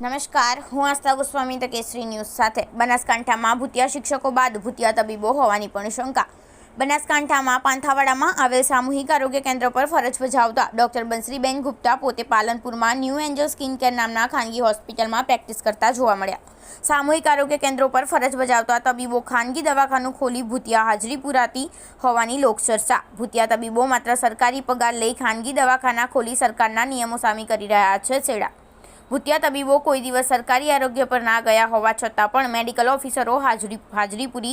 નમસ્કાર, હું આસ્થા ગોસ્વામી, તો કેસરી ન્યૂઝ સાથે. બનાસકાંઠામાં ભૂતિયા શિક્ષકો બાદ ભૂતિયા તબીબો હોવાની પણ શંકા. બનાસકાંઠામાં પાંથાવાડામાં આવેલ સામૂહિક આરોગ્ય કેન્દ્ર પર ફરજ બજાવતા ડોક્ટર બંસરીબેન ગુપ્તા પોતે પાલનપુરમાં ન્યૂ એન્જલ સ્કિન કેર નામના ખાનગી હોસ્પિટલમાં પ્રેક્ટિસ કરતા જોવા મળ્યા. સામૂહિક આરોગ્ય કેન્દ્રો પર ફરજ બજાવતા તબીબો ખાનગી દવાખાનું ખોલી ભૂતિયા હાજરી પુરાતી હોવાની લોકચર્ચા. ભૂતિયા તબીબો માત્ર સરકારી પગાર લઈ ખાનગી દવાખાના ખોલી સરકારના નિયમો સામે કરી રહ્યા છે, છેડા. ભૂતિયા તબીબો કોઈ દિવસ સરકારી આરોગ્ય પર ના ગયા હોવા છતાં પણ મેડિકલ ઓફિસરો હાજરી હાજરી પૂરી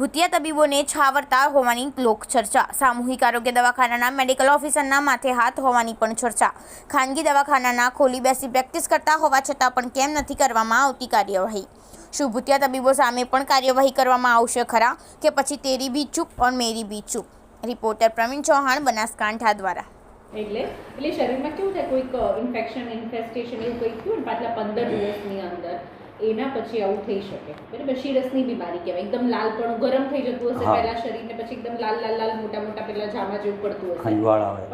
ભૂતિયા તબીબોને છાવરતા હોવાની લોક ચર્ચા સામૂહિક આરોગ્ય દવાખાનાના મેડિકલ ઓફિસરના માથે હાથ હોવાની પણ ચર્ચા. ખાનગી દવાખાનાના ખોલી બેસી પ્રેક્ટિસ કરતા હોવા છતાં પણ કેમ નથી કરવામાં આવતી કાર્યવાહી? શું ભૂતિયા તબીબો સામે પણ કાર્યવાહી કરવામાં આવશે ખરા? કે પછી તેરી બી ચૂપ ઓર મેરી બી ચૂપ? રિપોર્ટર પ્રવીણ ચૌહાણ, બનાસકાંઠા દ્વારા. એટલે એટલે શરીરમાં કેવું થાય, કોઈક ઇન્ફેક્શન ઇન્ફેસ્ટેશન એવું કંઈક થયું ને, પાછલા પંદર દિવસની અંદર. એના પછી આવું થઈ શકે. બરાબર શીરસની બીમારી કહેવાય. એકદમ લાલ પણ ગરમ થઈ જતું હશે પહેલા શરીરને પછી એકદમ લાલ લાલ લાલ મોટા મોટા પહેલા જામા જેવું પડતું હશે.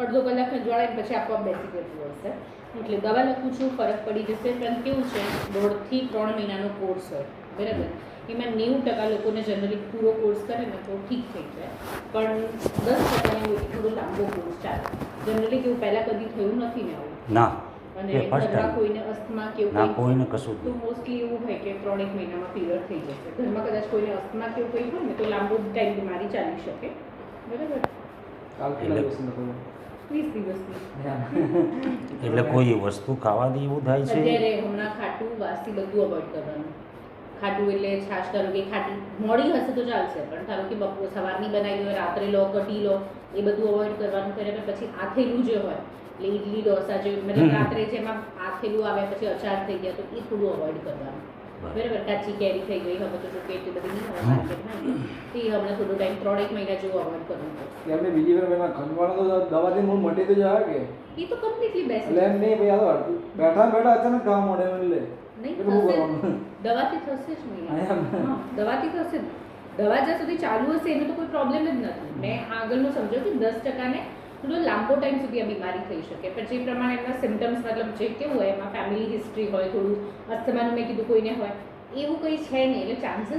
અડધો કલાક ખંજવાળા પછી આપવા બેસી જતું હશે. એટલે દવા લખું છું ફરક પડી જશે. પણ કેવું છે દોઢથી ત્રણ મહિનાનો કોર્સ હોય. બરાબર? એમાં નેવું ટકા લોકોને જનરલી પૂરો કોર્સ કરે ને તો ઠીક થઈ જાય. પણ દસ ટકા એવું થોડો લાંબો કોર્સ ચાલે. જનરલી કેવું પહેલાં કદી થયું નથી ને આવું. ના. એ ફર્સ્ટ ટાઈમ. કોઈને અસ્થમા કે એવું ના કોઈને કશું. તો મોસ્ટલી એવું હોય કે ત્રણેક મહિનામાં પીરિયડ થઈ જશે. ઘરમાં કદાચ કોઈને અસ્થમા કે એવું કંઈ હોય ને તો લાંબો ટાઈમ બીમારી ચાલી શકે. બરાબર? એટલે- કોઈ વસ્તુ ખાવાથી એવું થાય છે? અત્યારે હમણાં ખાટું વાસી બધું અવોઇડ કરવાનું. ખાટું એટલે છાશ ધારો કે ખાટી મોડી હશે તો ચાલશે પણ ધારો કે બપોર સવારની બનાવી લો રાત્રે લો કઢી લો એ બધું અવોઇડ કરવાનું. કર્યા પછી આથેલું જે હોય. એટલે ઇડલી ડોસા જે મતલબ. રાત્રે જેમાં આથેલું આવે પછી અચાર થઈ ગયા તો એ થોડું અવોઇડ કરવાનું. બરાબર. કાચી કેરી થઈ ગઈ હવે તો જો કે બધી નહીં હોય માર્કેટમાં તો એ હમણાં થોડું ટાઈમ ત્રણ એક મહિના જેવું અવોઇડ કરવું પડશે એટલે એમને બીજી વાર પેલા ખંડવાનો તો દવાથી મૂળ મટી તો જાય કે? એ તો કમ્પ્લીટલી બેસ્ટ એટલે એમ નહીં ભાઈ આ તો બેઠા બેઠા અચાનક કામ મળે એટલે નહીં દવાથી થશે જ નહીં એમ. દવાથી થશે દવા જ્યાં સુધી ચાલુ હશે એનો તો કોઈ પ્રોબ્લેમ જ નથી. મેં આગળનું સમજો કે દસ ટકાને થોડો લાંબો ટાઈમ સુધી આ બીમારી થઈ શકે. પણ જે પ્રમાણે એમના સિમ્ટમ્સ મતલબ જે કેવું હોય, એમાં ફેમિલી હિસ્ટ્રી હોય, થોડું અસ્થમાનું મેં કીધું કોઈને હોય, એવું કંઈ છે નહીં. એટલે ચાન્સીસ